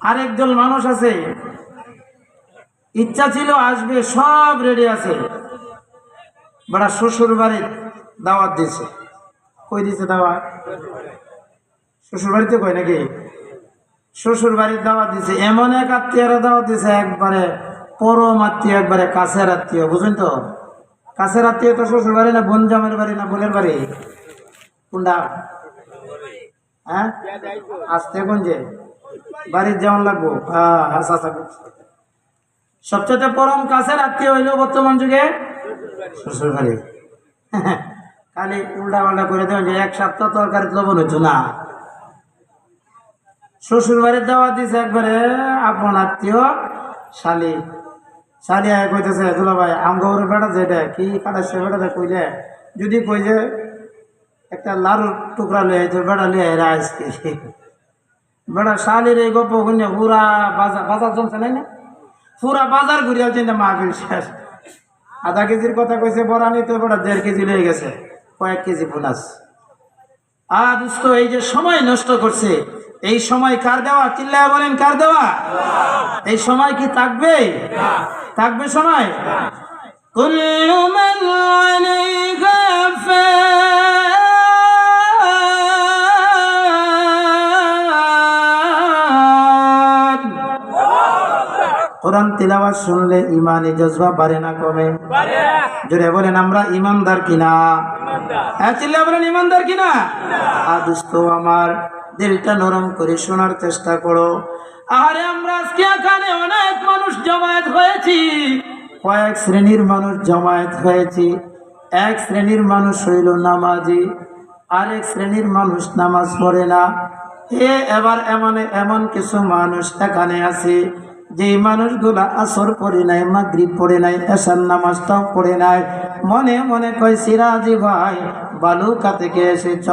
আরেকজন মানুষ আছে। ইচ্ছা ছিল আসবে, সব রেডি আছে। বড়া শ্বশুর বাড়ির দাওয়াত দিছে কই দিছে দাওয়াত? শ্বশুর বাড়িতে কই নাকি? শ্বশুর বাড়ির দাওয়াত দিছে এমন এক আত্মীয়রা দাওয়াত দিছে একবারে পরম আত্মীয়, একবারে কাছের আত্মীয় বুঝলেন তো? কাছের আত্মীয় তো শ্বশুর বাড়ি না, বোন জামের বাড়ি না, বোনের বাড়ি? কোনটা? হ্যাঁ? আসতে কোন যে? বাড়ির যেমন লাগবো। সবচেয়ে পরম কাছের আত্মীয় হইল বর্তমান যুগে শ্বশুর বাড়ি খালি উল্টা পাল্টা করে দেবেন এক সপ্তাহ তরকারি লবণ হইতো না। শ্বশুর বাড়ির দাওয়া দিছে একবারে আপন আত্মীয় শালি। শালি আয় কইতেছে, দুলা ভাই আমগৌরের বেড়া যেটা কি কাটাচ্ছে বেড়াতে কইলে? যদি কই যে একটা লাড়ুর টুকরা লয়ে বেড়া লয়ে আজকে বেড়া শালির এই গপ শুনে পুরা বাজার বাজার চলছে নাই না পুরা বাজার ঘুরে আছে না মাহফিল শেষ আধা কেজির কথা কইছে বরানি তো বেড়া দেড় কেজি লয়ে গেছে কয়েক কেজি বোনাস আর দুস্থ এই যে সময় নষ্ট করছে, এই সময় কার দেওয়া? চিল্লায় বলেন, কার দেওয়া? এই সময় কি থাকবে? থাকবে সময়? কুল্লু মান আলাইহা কোরআন তিলাওয়াত শুনলে ইমানি জজবা বাড়ে না কমে? জোরে বলেন আমরা ইমানদার কিনা? হ্যাঁ চিল্লা বলেন ইমানদার কিনা? আর দোস্ত আমার দিলটা নরম করে শোনার চেষ্টা করো। আরে আমরা আজকে এখানে অনেক মানুষ জমায়েত হয়েছি। কয়েক শ্রেণির মানুষ জমায়েত হয়েছি। এক শ্রেণির মানুষ হইল নামাজি আরেক শ্রেণির মানুষ নামাজ পড়ে না। এ এবার এমন এমন কিছু মানুষ এখানে আছে। যে মানুষগুলা আসর পড়ে নাই, মাগরিব পড়ে নাই এসার নামাজটাও পড়ে নাই, মনে মনে কয়, সিরাজি ভাই, বালুকা থেকে এসেছ।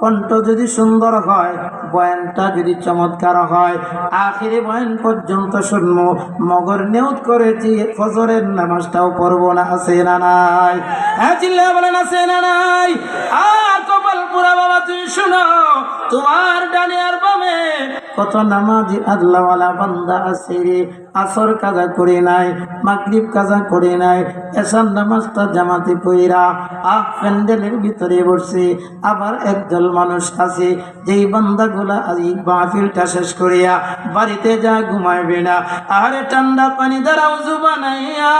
কণ্ঠ যদি সুন্দর হয়, বয়ানটা যদি চমৎকার হয়, আখিরি বয়ান পর্যন্ত শুনব। মগর নিয়ত করেছি, ফজরের নামাজটাও পড়ব না, আছে না নাই? হ্যাঁ চিল্লা বলেন, আছে না নাই? আর কপাল পুরা বাবা, তুমি শুনো, তোমার ডানে আর কত নামাজি আল্লাহওয়ালা বান্দা আছে রে? আসর কাজা করে নাই, মাগরিব কাজা করে নাই এসার নামাজটা জামাতে পইরা আহ প্যান্ডেলের ভিতরে বসে আবার একদল মানুষ আছে, যেই বান্দাগুলা আজ মাহফিলটা শেষ করিয়া বাড়িতে যা ঘুমাইবে না আরে ঠান্ডা পানি দ্বারা উজু বানাইয়া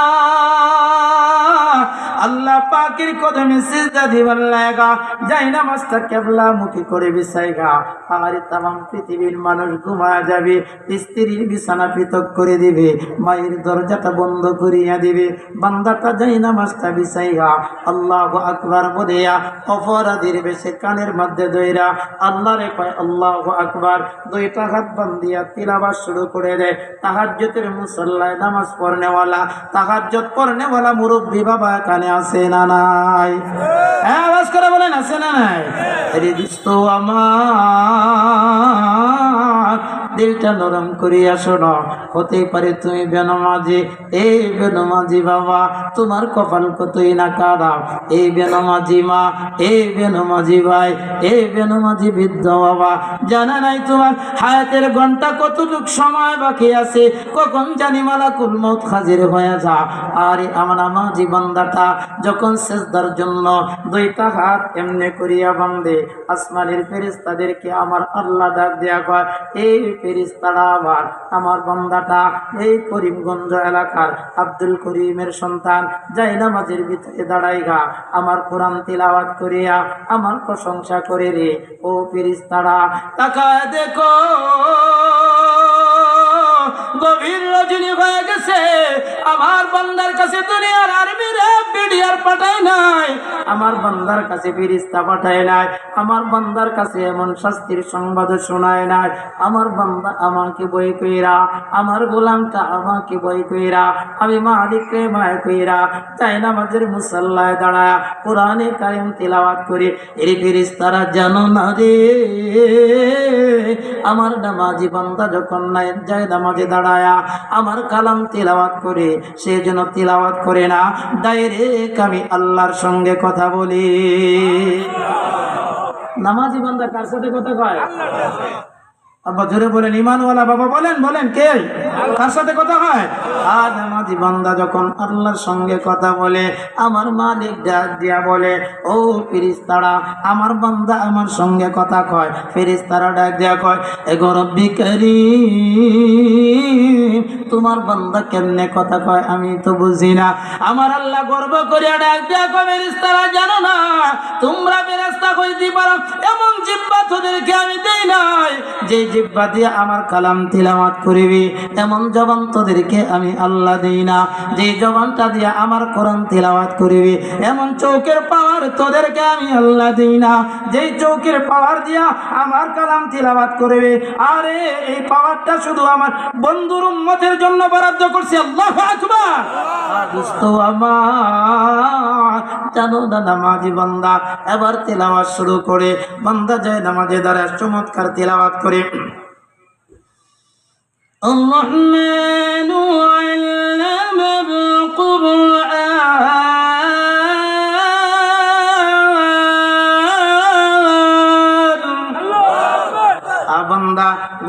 আল্লাহ পাকের কদমে সিজদা দিবার লাগা যাই নামাজটা কেবলা মুখী করে বিছাইগা। আর তাম পৃথিবীর মানুষ ঘুমা যাবে, স্ত্রীর বিছানা পৃথক করে দিবে, মায়ের দরজাটা বন্ধ করিয়া দিবে, বান্দাটা যাই নামাজটা বিছাইগা। আল্লাহ আকবার বলিয়া অপরাধীর বেশে কানের মধ্যে দইরা আল্লাহ রে কয়, আল্লাহ আকবার। দুইটা হাত বান্দিয়া তিলাবাস শুরু করে দেয়। তাহাজ্জতের মুসল্লায় নামাজ পড়নেওয়ালা তাহাজ্জত পড়নেওয়ালা মুরব্বী বাবা কানে আছে না নাই? হ্যাঁ আওয়াজ করে বলেন আছে না নাই? দোস্ত আমার দিলটা নরম করিয়া শোনো হতে পারে তুমি বেনমাজি। এই বেনমাজি বাবা, তোমার কপাল কতই না খারাপ? এই বেনমাজি মা এই বেনমাজি ভাই এই বেনমাজি বৃদ্ধ বাবা। জানা নাই তোমার হায়াতের ঘণ্টা কতটুক সময় বাকি আছে? কখন জানি মালা কুলমত হাজির হয়ে যা। আরে আমার মাঝি বান্দাটা, যখন সেজদার জন্য দুইটা হাত এমনি করিয়া বান্ধে আসমানের ফেরিস্তাদেরকে আমার আল্লাহ ডাক দেয়া কয় এই ফেরিস্তারা আবার আমার বন্দাটা এই করিমগঞ্জ এলাকার আব্দুল করিমের সন্তান। যাই নামাজের ভিতরে দাঁড়াই গা আমার কোরআন তিলাওয়াত করিয়া আমার প্রশংসা করে রে, ও ফেরিস্তারা তাকায় দেখো, গভীর রজনী হয়ে গেছে। আমার বান্দার কাছে দুনিয়ার আর্মির বিডিআর পাঠায় নাই। আমার বান্দার কাছে ফিরিস্তা পাঠায় নাই। আমার বান্দার কাছে এমন শাস্তির সংবাদ শোনায় নাই। আমার বান্দা আমাকে বই কইরা, আমার গোলামটা আমাকে বই কইরা, আমি মালিককে মায় কইরা তাই না আমাদের মুসল্লায় দাঁড়ায় কোরআনে কারিম তিলাওয়াত করে, এর ফিরিস্তারা জানো না রে? আমার নামাজি বান্দা যখন নাই, যায় নামাজে দাঁড়ায়া আমার কালাম তিলাওয়াত করে সে যেন তিলাওয়াত করে না। ডাইরেক্ট আমি আল্লাহর সঙ্গে কথা বলি। নামাজি বান্দা কার সাথে কথা কয়? আব্বা, জোরে বলেন ইমানওয়ালা বাবা বলেন বলেন কে? কার সাথে কথা হয় আর নামাজি বান্দা যখন আল্লাহর সঙ্গে কথা বলে, আমার মালিক ডাক দিয়া বলে, ও ফিরিস্তারা আমার বান্দা আমার সঙ্গে কথা কয়। ফিরিস্তারা ডাক দিয়া কয়, এগো রব্বি কারীম তোমার বান্দা কেমনে কথা কয় আমি তো বুঝি না। আমার আল্লাহ গর্ব করিয়া ডাক কয় জানো না, তোমরা বেরাস্তা কইতে পারো, এমন জিব্বা তোদেরকে আমি দেই নাই। যে জিব্বা দিয়ে আমার কালাম তিলাওয়াত করিবি, এমন জবান তোদেরকে আমি আল্লাহ দেই না। যে জবানটা দিয়ে আমার কোরআন তিলাওয়াত করিবি, এমন চৌকের পাওয়ার তোদেরকে আমি আল্লাহ দেই না। যেই চৌকের পাওয়ার দিয়া আমার কালাম তিলাওয়াত করবে, আরে এই পাওয়ারটা শুধু আমার বন্ধুর উম্মতের জন্য বরাদ্দ করছি আল্লাহ আকবার আর দোস্ত আমার জানো না নামাজি বান্দা এবার তেলাওয়াত শুরু করে বান্দা যায় নামাজে দ্বারা চমৎকার তেলাওয়াত করে الرحمن علم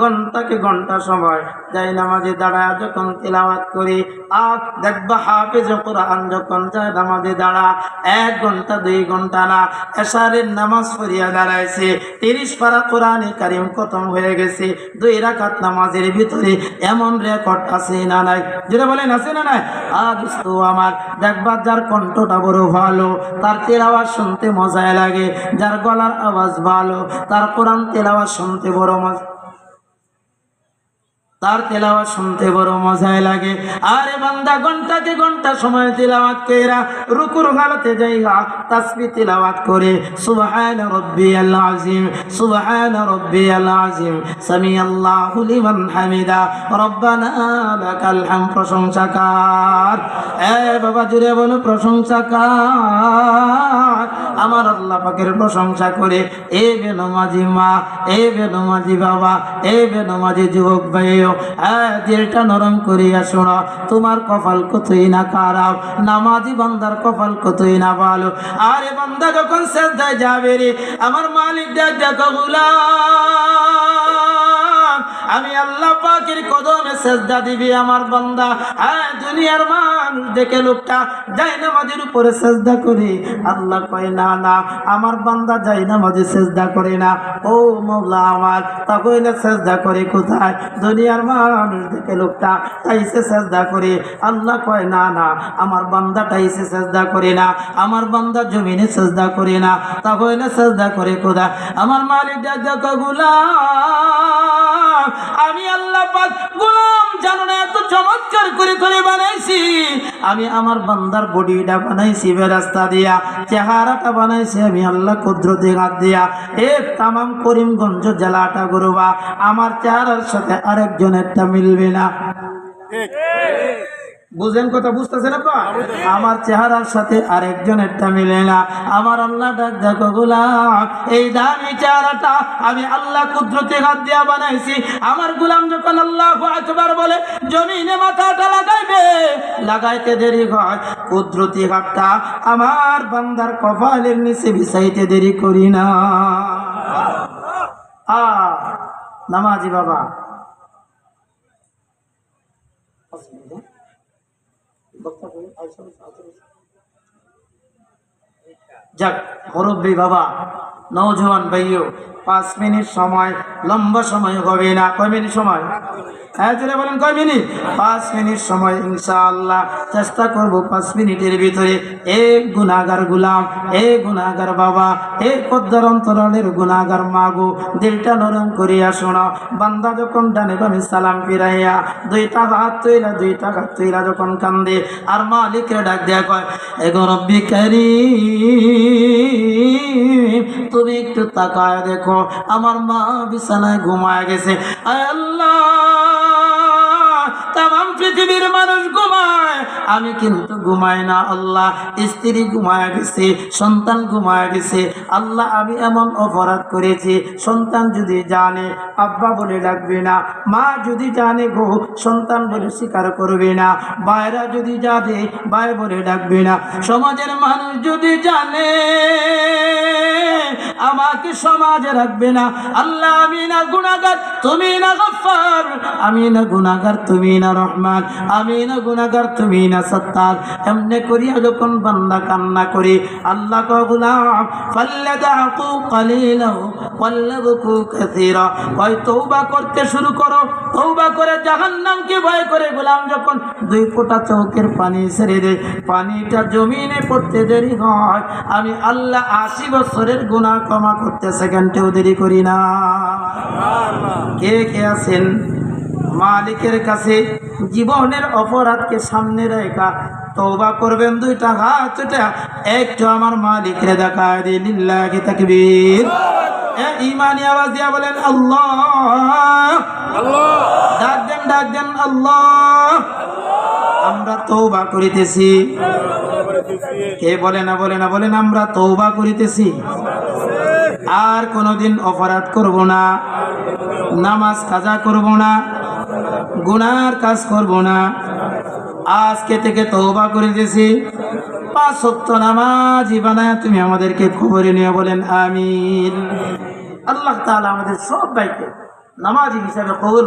ঘন্টাকে ঘণ্টা সময়। যাই নামাজে দাঁড়ায়, যখন তিলাওয়াত করি আর দেখবা হাফেজ কোরআন যখন যায় নামাজে দাঁড়া এক ঘণ্টা, দুই ঘণ্টা না, এশারের নামাজ পড়িয়া দাঁড়াইছে, তিরিশ পারা কোরআনে কারিম খতম হয়ে গেছে, দুই রাকাত নামাজের ভিতরে এমন রেকর্ড আছে না নাই? যেটা বলেন, আছে না নাই? আর আমার, দেখবা যার কণ্ঠটা বড় ভালো, তার তেলাওয়াজ শুনতে মজায় লাগে, যার গলার আওয়াজ ভালো, তার কোরআন তেলাওয়াজ শুনতে বড় মজা তার তেলাওয়াত শুনতে বড় মজায় লাগে। আরে বান্দা ঘন্টাকে ঘণ্টা সময় তেলাওয়াত কইরা রুকুর হালতে যাইগা তাসবিহ তেলাওয়াত করে। সুবহান রাব্বিয়াল আযীম, সুবহান রাব্বিয়াল আযীম। সামি আল্লাহু লিমান হামিদা। রব্বানা লাকাল হাম প্রশংসাকার। এ বাবা জুড়ে বলো, প্রশংসাকার। আমার আল্লাহ পাকের প্রশংসা করে। এ বেনমাজি মা, এ বেনমাজি বাবা, এ বেনমাজি যুবক ভাইও হ্যাঁ দিলটা নরম করিয়া শোনো, তোমার কপাল কতই না খারাপ, নামাজি বান্দার কপাল কতই না ভালো। আরে বান্দা যখন শেষ যাবে রে, আমার মালিক দেখ দেখো গুলাম আমি আল্লাহ পাকের কদমে সেজদা দিবি আমার বান্দা। হ্যাঁ দুনিয়ার মানুষ দেখে লোকটা যাই নামাজের উপরে সেজদা করি। আল্লাহ কয়, না না, আমার বান্দা যাই নামাজে সেজদা করে না। ও মৌলা আমার, তা কইলে সেজদা করে কোথায়? দুনিয়ার মানুষ দেখে লোকটা তাইসে সেজদা করে। আল্লাহ কয়, না না, আমার বান্দা তাইসে সেজদা করে না। আমার বান্দা জমিনে সেজদা করে না। তা কইলে সেজদা করে কোথায়? আমার মালিক দেখা গুলাম আমি আল্লাহ পাক গোলাম জানো না এত চমৎকার করে করে বানাইছি। আমি আমার বান্দার বডিটা বানাইছি বেরাস্তা দিয়া, চেহারাটা বানাইছি আমি আল্লাহ কুদরতি হাত দিয়া। এ তামাম করিমগঞ্জ জেলাটা গরুবা আমার চেহারার সাথে আরেকজনেরটা মিলবে না। বুঝেন কথা বুঝতেছেন আপা আমার চেহারার সাথে আরেকজনেরটা মিলে না। আমার আল্লাহ এই দামি চেহারাটা আমি আল্লাহ কুদরতি হাত দিয়া বানাইছি। আমার গোলাম যখন আল্লাহ আকবার বলে, জমিনে মাথাটা লাগাইবে? লাগাইতে দেরি হয়। কুদরতি হাতটা আমার বান্দার কপালের নিচে বিছাইতে দেরি করি না। নামাজি বাবা। যাক, মুরব্বী বাবা নৌজওয়ান ভাইও, পাঁচ মিনিট সময়, লম্বা সময় হবে না, কয় মিনিট সময়? হ্যাঁ বলেন, কয় মিনিট? পাঁচ মিনিট সময়, ইনশাআল্লাহ। চেষ্টা করব পাঁচ মিনিটের ভিতরে। এ গুনাগার গুলাম, এ গুনাগার বাবা, এ পদ্মার অন্তরালের গুনাগার মাগো, দিলটা নরম করিয়া শোনো বান্দা যখন ডানে বামে সালাম ফিরাইয়া দুইটা হাত তৈরা দুইটা হাত তৈরা যখন কান্দে, আর মালিকের ডাক দেয়া কয়, এগো রব্বি কারীম, তুমি একটু তাকায় দেখো, আমার মা বিছানায় ঘুমায় গেছে। আল্লাহ! পৃথিবীর মানুষ ঘুমায় আমি কিন্তু ঘুমাই না, আল্লাহ। স্ত্রী ঘুমায় গেছে, সন্তান ঘুমায় গেছে। আল্লাহ, আমি এমন অপরাধ করেছি, সন্তান যদি জানে, আব্বা বলে ডাকবে না, মা যদি জানে গো, সন্তান বলে স্বীকার করবে না বাইরা যদি জানে, ভাই বলে ডাকবে না। সমাজের মানুষ যদি জানে, আমাকে সমাজে রাখবে না। আল্লাহ, আমি না গুণাগার তুমি না গফার আমি না গুণাগার তুমি না রহমান। আমি না গুণাগার তুমি না সত্তার। এমনি করিয়া যখন বান্দা কান্না করি, আল্লাহ করতে শুরু করো। তওবা করে জাহান্নামকে ভয় করে, গোলাম, যখন দুই ফোঁটা চৌকের পানি ছেড়ে দেয়। পানিটা জমিনে পড়তে দেরি হয়। আমি আল্লাহ আশি বছরের গুণা ক্ষমা করতে সেকেন্ডেও দেরি করি না। কে কে আছেন? মালিকের কাছে জীবনের অপরাধকে সামনে রেখা তওবা করবেন দুইটা হাত একটু আমার মালিকরে দেখায় দিই লিল্লাহি তাকবীর। এ ইমানি আওয়াজ দিয়া বলেন আল্লাহ। ডাক দেন ডাক দেন আল্লাহ। আমরা তৌবা করিতেছি। কে বলে না বলে না বলেন আমরা তৌবা করিতেছি। আর কোনোদিন অপরাধ করব না নামাজ কাজা করব না গুনার কাজ করব না। আজকে থেকে করে দিয়েছি। পাঁচ সত্য নামাজি বানায় তুমি আমাদেরকে খবরে নিয়ে বলেন, আমিন। আল্লাহ তাহলে আমাদের সব ভাইকে নামাজি হিসাবে কবুল